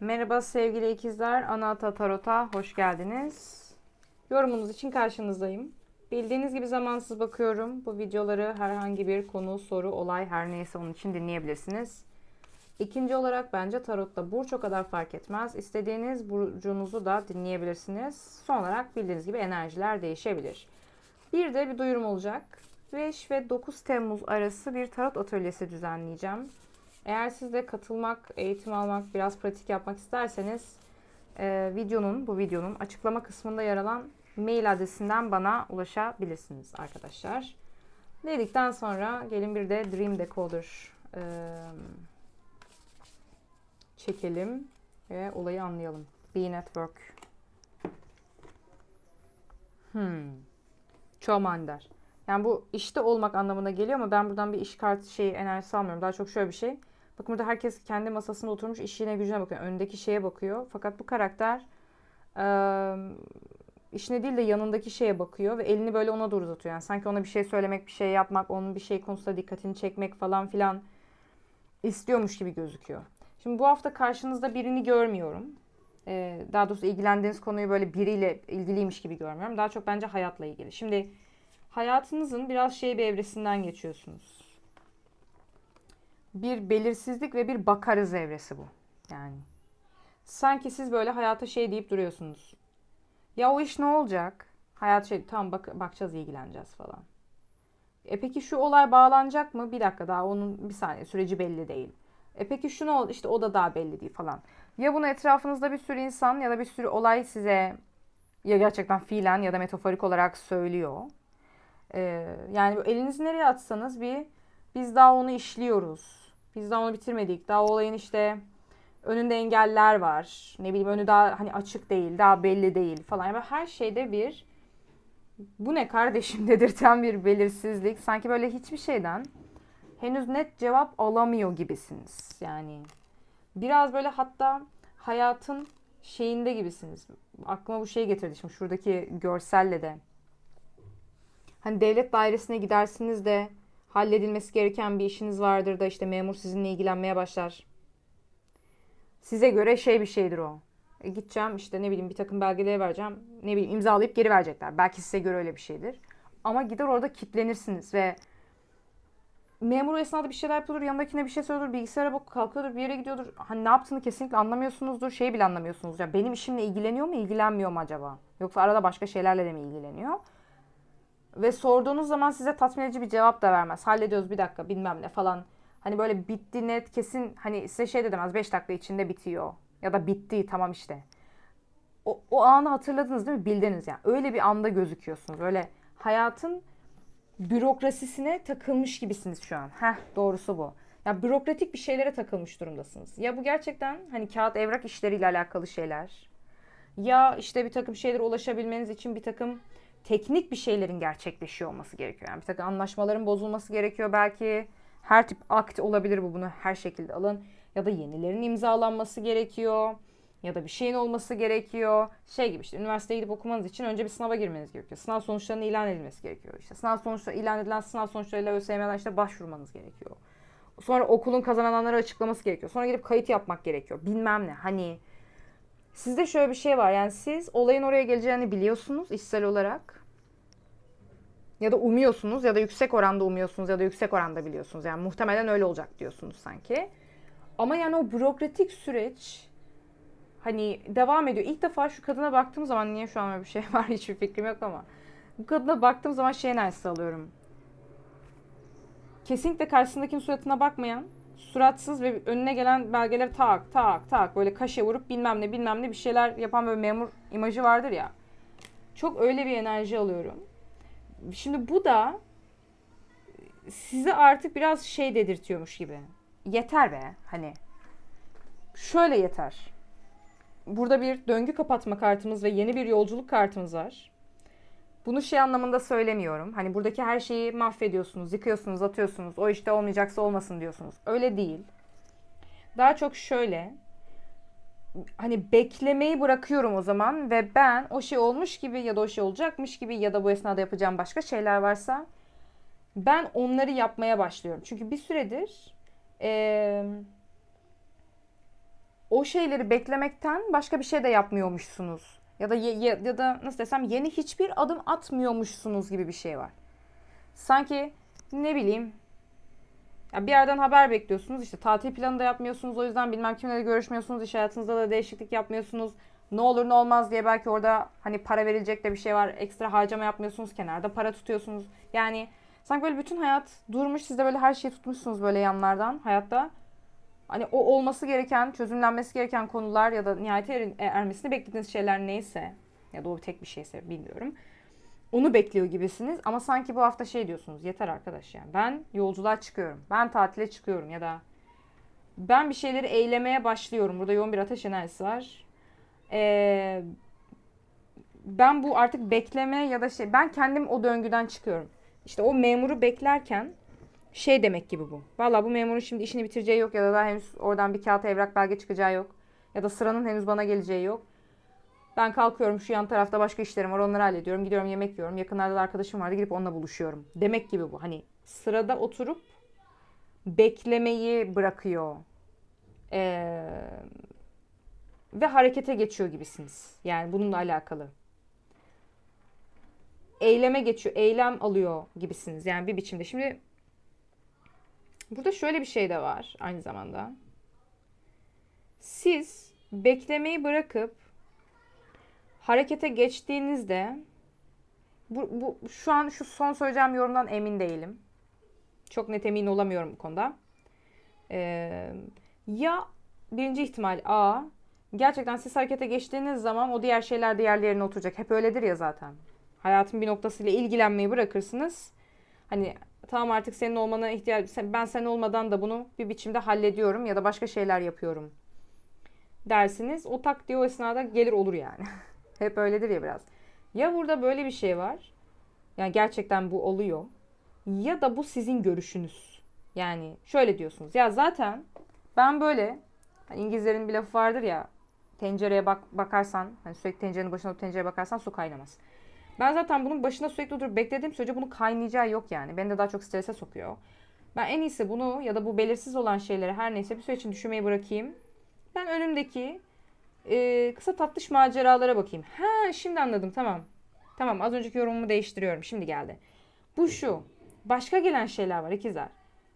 Merhaba sevgili ikizler, Anahata Tarot'a hoş geldiniz. Yorumunuz için karşınızdayım. Bildiğiniz gibi zamansız bakıyorum. Bu videoları herhangi bir konu, soru, olay her neyse onun için dinleyebilirsiniz. İkinci olarak bence tarotta burç o kadar fark etmez. İstediğiniz burcunuzu da dinleyebilirsiniz. Son olarak bildiğiniz gibi enerjiler değişebilir. Bir de bir duyurum olacak. 5 ve 9 Temmuz arası bir tarot atölyesi düzenleyeceğim. Eğer siz de katılmak, eğitim almak, biraz pratik yapmak isterseniz e, videonun, bu videonun açıklama kısmında yer alan mail adresinden bana ulaşabilirsiniz arkadaşlar. Dedikten sonra gelin bir de Dream Decoder e, çekelim ve olayı anlayalım. Be Network. Hmm. Çoğu manidar. Yani bu işte olmak anlamına geliyor ama ben buradan bir iş kartı şeyi enerjisi almıyorum. Daha çok şöyle bir şey. Bakın burada herkes kendi masasında oturmuş işine gücüne bakıyor. Öndeki şeye bakıyor. Fakat bu karakter e, işine değil de yanındaki şeye bakıyor ve elini böyle ona doğru uzatıyor. Yani sanki ona bir şey söylemek, bir şey yapmak, onun bir şey konusunda dikkatini çekmek falan filan istiyormuş gibi gözüküyor. Şimdi bu hafta karşınızda birini görmüyorum. E, daha doğrusu ilgilendiğiniz konuyu böyle biriyle ilgiliymiş gibi görmüyorum. Daha çok bence hayatla ilgili. Şimdi hayatınızın biraz şey bir evresinden geçiyorsunuz. Bir belirsizlik ve bir bakarız evresi bu. Yani sanki siz böyle hayata şey deyip duruyorsunuz. Ya o iş ne olacak? Hayat şey tamam bak bakacağız ilgileneceğiz falan. E peki şu olay bağlanacak mı? Bir dakika daha onun bir saniye süreci belli değil. E peki şu ne oldu? İşte o da daha belli değil falan. Ya bunu etrafınızda bir sürü insan ya da bir sürü olay size ya gerçekten fiilen ya da metaforik olarak söylüyor. Ee, yani elinizi nereye atsanız bir biz daha onu işliyoruz. Biz daha onu bitirmedik. Daha olayın işte önünde engeller var. Ne bileyim önü daha hani açık değil, daha belli değil falan. Yani her şeyde bir bu ne kardeşim dedirten bir belirsizlik. Sanki böyle hiçbir şeyden henüz net cevap alamıyor gibisiniz. Yani biraz böyle hatta hayatın şeyinde gibisiniz. Aklıma bu şey getirdi şimdi şuradaki görselle de. Hani devlet dairesine gidersiniz de halledilmesi gereken bir işiniz vardır da işte memur sizinle ilgilenmeye başlar. Size göre şey bir şeydir o. E gideceğim işte ne bileyim bir takım belgeleri vereceğim. Ne bileyim imzalayıp geri verecekler. Belki size göre öyle bir şeydir. Ama gider orada kitlenirsiniz ve memur o esnada bir şeyler yapıyordur, yanındakine bir şey söylüyordur, bilgisayara bakıp kalkıyordur, bir yere gidiyordur. Hani ne yaptığını kesinlikle anlamıyorsunuzdur, şey bile anlamıyorsunuz. Ya benim işimle ilgileniyor mu, ilgilenmiyor mu acaba? Yoksa arada başka şeylerle de mi ilgileniyor? Ve sorduğunuz zaman size tatmin edici bir cevap da vermez. Hallediyoruz bir dakika bilmem ne falan. Hani böyle bitti net kesin hani size şey de demez 5 dakika içinde bitiyor. Ya da bitti tamam işte. O, o anı hatırladınız değil mi? Bildiniz yani. Öyle bir anda gözüküyorsunuz. Öyle hayatın bürokrasisine takılmış gibisiniz şu an. Heh doğrusu bu. Ya bürokratik bir şeylere takılmış durumdasınız. Ya bu gerçekten hani kağıt evrak işleriyle alakalı şeyler. Ya işte bir takım şeylere ulaşabilmeniz için bir takım teknik bir şeylerin gerçekleşiyor olması gerekiyor. Yani bir takım anlaşmaların bozulması gerekiyor belki. Her tip akt olabilir bu bunu her şekilde alın. Ya da yenilerin imzalanması gerekiyor. Ya da bir şeyin olması gerekiyor. Şey gibi işte üniversiteye gidip okumanız için önce bir sınava girmeniz gerekiyor. Sınav sonuçlarının ilan edilmesi gerekiyor. İşte sınav sonuçları ilan edilen sınav sonuçlarıyla ÖSYM'den işte başvurmanız gerekiyor. Sonra okulun kazananları açıklaması gerekiyor. Sonra gidip kayıt yapmak gerekiyor. Bilmem ne. Hani sizde şöyle bir şey var. Yani siz olayın oraya geleceğini biliyorsunuz içsel olarak. Ya da umuyorsunuz ya da yüksek oranda umuyorsunuz ya da yüksek oranda biliyorsunuz. Yani muhtemelen öyle olacak diyorsunuz sanki. Ama yani o bürokratik süreç hani devam ediyor. İlk defa şu kadına baktığım zaman niye şu an öyle bir şey var hiçbir fikrim yok ama bu kadına baktığım zaman şey enerjisi alıyorum. Kesinlikle karşısındakinin suratına bakmayan, suratsız ve önüne gelen belgeleri tak tak tak böyle kaşe vurup bilmem ne bilmem ne bir şeyler yapan böyle memur imajı vardır ya. Çok öyle bir enerji alıyorum. Şimdi bu da size artık biraz şey dedirtiyormuş gibi. Yeter be hani. Şöyle yeter. Burada bir döngü kapatma kartımız ve yeni bir yolculuk kartımız var. Bunu şey anlamında söylemiyorum. Hani buradaki her şeyi mahvediyorsunuz, yıkıyorsunuz, atıyorsunuz. O işte olmayacaksa olmasın diyorsunuz. Öyle değil. Daha çok şöyle. Hani beklemeyi bırakıyorum o zaman ve ben o şey olmuş gibi ya da o şey olacakmış gibi ya da bu esnada yapacağım başka şeyler varsa ben onları yapmaya başlıyorum. Çünkü bir süredir eee o şeyleri beklemekten başka bir şey de yapmıyormuşsunuz. Ya da ya, ya da nasıl desem yeni hiçbir adım atmıyormuşsunuz gibi bir şey var. Sanki ne bileyim ya bir yerden haber bekliyorsunuz işte tatil planı da yapmıyorsunuz o yüzden bilmem kimle de görüşmüyorsunuz iş hayatınızda da değişiklik yapmıyorsunuz. Ne olur ne olmaz diye belki orada hani para verilecek de bir şey var ekstra harcama yapmıyorsunuz kenarda para tutuyorsunuz. Yani sanki böyle bütün hayat durmuş siz de böyle her şeyi tutmuşsunuz böyle yanlardan hayatta. Hani o olması gereken, çözümlenmesi gereken konular ya da nihayete er- ermesini beklediğiniz şeyler neyse ya da o tek bir şeyse bilmiyorum. Onu bekliyor gibisiniz ama sanki bu hafta şey diyorsunuz yeter arkadaş yani ben yolculuğa çıkıyorum, ben tatile çıkıyorum ya da ben bir şeyleri eylemeye başlıyorum. Burada yoğun bir ateş enerjisi var. Ee, ben bu artık bekleme ya da şey ben kendim o döngüden çıkıyorum. İşte o memuru beklerken şey demek gibi bu. Valla bu memurun şimdi işini bitireceği yok ya da daha henüz oradan bir kağıt evrak belge çıkacağı yok. Ya da sıranın henüz bana geleceği yok. Ben kalkıyorum şu yan tarafta başka işlerim var onları hallediyorum. Gidiyorum yemek yiyorum. Yakınlarda da arkadaşım vardı gidip onunla buluşuyorum. Demek gibi bu. Hani sırada oturup beklemeyi bırakıyor. Ee, ve harekete geçiyor gibisiniz. Yani bununla alakalı. Eyleme geçiyor, eylem alıyor gibisiniz. Yani bir biçimde. Şimdi burada şöyle bir şey de var aynı zamanda. Siz beklemeyi bırakıp harekete geçtiğinizde bu, bu şu an şu son söyleyeceğim yorumdan emin değilim. Çok net emin olamıyorum bu konuda. Ee, ya birinci ihtimal A gerçekten siz harekete geçtiğiniz zaman o diğer şeyler diğer yerine oturacak. Hep öyledir ya zaten. Hayatın bir noktasıyla ilgilenmeyi bırakırsınız. Hani tamam artık senin olmana ihtiyaç ben sen olmadan da bunu bir biçimde hallediyorum ya da başka şeyler yapıyorum dersiniz. O tak diye o esnada gelir olur yani. Hep öyledir ya biraz. Ya burada böyle bir şey var. Yani gerçekten bu oluyor. Ya da bu sizin görüşünüz. Yani şöyle diyorsunuz. Ya zaten ben böyle hani İngilizlerin bir lafı vardır ya tencereye bak bakarsan hani sürekli tencerenin başına tencereye bakarsan su kaynamaz. Ben zaten bunun başına sürekli durup beklediğim sürece bunun kaynayacağı yok yani. Beni de daha çok strese sokuyor. Ben en iyisi bunu ya da bu belirsiz olan şeyleri her neyse bir süre için düşünmeyi bırakayım. Ben önümdeki e, kısa tatlış maceralara bakayım. Ha şimdi anladım tamam. Tamam az önceki yorumumu değiştiriyorum. Şimdi geldi. Bu şu. Başka gelen şeyler var ikizler.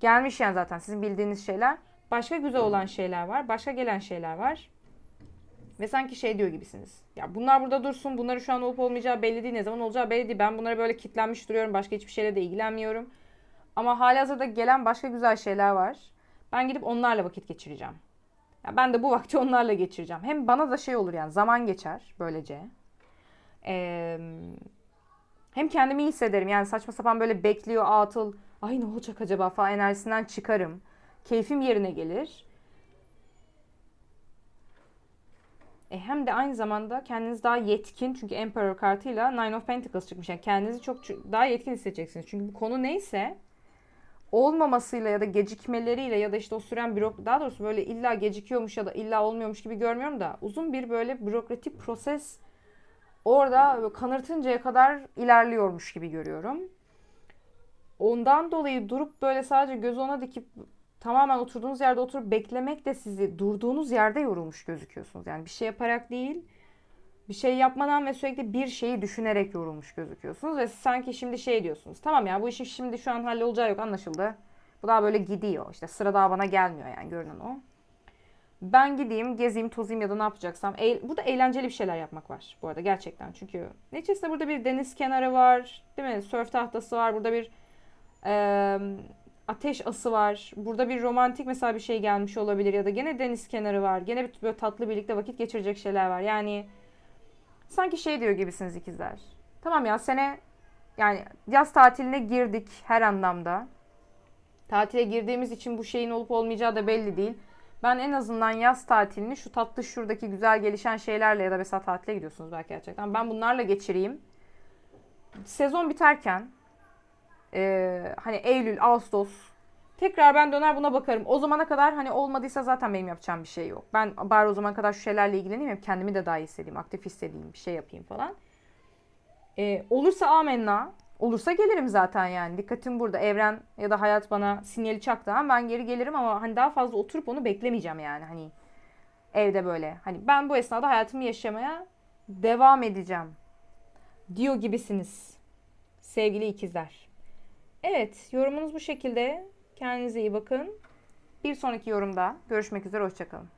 Gelmiş yani zaten sizin bildiğiniz şeyler. Başka güzel olan şeyler var. Başka gelen şeyler var. Ve sanki şey diyor gibisiniz. Ya bunlar burada dursun. Bunları şu an olup olmayacağı belli değil. Ne zaman olacağı belli değil. Ben bunlara böyle kitlenmiş duruyorum. Başka hiçbir şeyle de ilgilenmiyorum. Ama halihazırda gelen başka güzel şeyler var. Ben gidip onlarla vakit geçireceğim. Ya ben de bu vakti onlarla geçireceğim. Hem bana da şey olur yani zaman geçer böylece. Ee, hem kendimi iyi hissederim. Yani saçma sapan böyle bekliyor atıl. Ay ne olacak acaba falan enerjisinden çıkarım. Keyfim yerine gelir. E hem de aynı zamanda kendiniz daha yetkin çünkü Emperor kartıyla Nine of Pentacles çıkmış. Yani kendinizi çok daha yetkin hissedeceksiniz. Çünkü bu konu neyse olmamasıyla ya da gecikmeleriyle ya da işte o süren bürok daha doğrusu böyle illa gecikiyormuş ya da illa olmuyormuş gibi görmüyorum da uzun bir böyle bürokratik proses orada kanırtıncaya kadar ilerliyormuş gibi görüyorum. Ondan dolayı durup böyle sadece göz ona dikip tamamen oturduğunuz yerde oturup beklemek de sizi durduğunuz yerde yorulmuş gözüküyorsunuz. Yani bir şey yaparak değil, bir şey yapmadan ve sürekli bir şeyi düşünerek yorulmuş gözüküyorsunuz ve sanki şimdi şey diyorsunuz. Tamam ya bu işin şimdi şu an hallolacağı yok anlaşıldı. Bu daha böyle gidiyor. İşte sıra daha bana gelmiyor yani görünen o. Ben gideyim, gezeyim, tozayım ya da ne yapacaksam. E, burada eğlenceli bir şeyler yapmak var bu arada gerçekten. Çünkü neticesinde burada bir deniz kenarı var. Değil mi? Sörf tahtası var. Burada bir e, ateş ası var. Burada bir romantik mesela bir şey gelmiş olabilir. Ya da gene deniz kenarı var. Gene bir böyle tatlı birlikte vakit geçirecek şeyler var. Yani sanki şey diyor gibisiniz ikizler. Tamam ya sene yani yaz tatiline girdik her anlamda. Tatile girdiğimiz için bu şeyin olup olmayacağı da belli değil. Ben en azından yaz tatilini şu tatlı şuradaki güzel gelişen şeylerle ya da mesela tatile gidiyorsunuz belki gerçekten. Ben bunlarla geçireyim. Sezon biterken e, hani Eylül, Ağustos tekrar ben döner buna bakarım. O zamana kadar hani olmadıysa zaten benim yapacağım bir şey yok. Ben bari o zamana kadar şu şeylerle ilgileneyim. Kendimi de daha iyi hissedeyim, aktif hissedeyim, bir şey yapayım falan. E, olursa amenna. Olursa gelirim zaten yani. Dikkatim burada. Evren ya da hayat bana sinyali çaktı. Ben geri gelirim ama hani daha fazla oturup onu beklemeyeceğim yani. Hani Evde böyle. Hani ben bu esnada hayatımı yaşamaya devam edeceğim. Diyor gibisiniz. Sevgili ikizler. Evet, yorumunuz bu şekilde. Kendinize iyi bakın. Bir sonraki yorumda görüşmek üzere. Hoşçakalın.